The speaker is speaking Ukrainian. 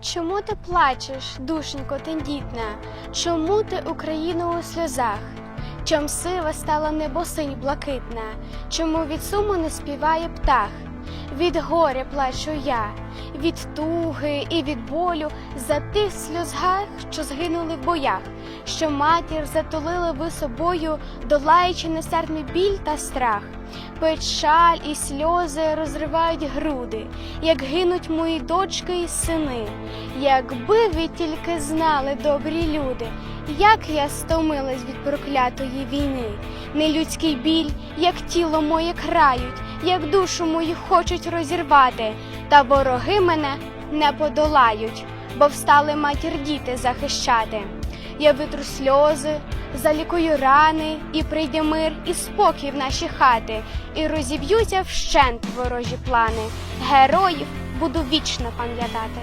Чому ти плачеш, душенько тендітна? Чому ти Україну у сльозах? Чом сива стала небосинь блакитна? Чому від суму не співає птах? Від горя плачу я, від туги і від болю за тих сльозгах, що згинули в боях, що матір затулили ви собою, долаючи нестерпний біль та страх. Печаль і сльози розривають груди, як гинуть мої дочки і сини. Якби ви тільки знали, добрі люди, як я стомилась від проклятої війни. Нелюдський біль, як тіло моє крають, як душу мою хочуть розірвати, та вороги мене не подолають, бо встали матір діти захищати. Я витру сльози, залікую рани, і прийде мир і спокій в наші хати, і розіб'ються вщент ворожі плани. Героїв буду вічно пам'ятати.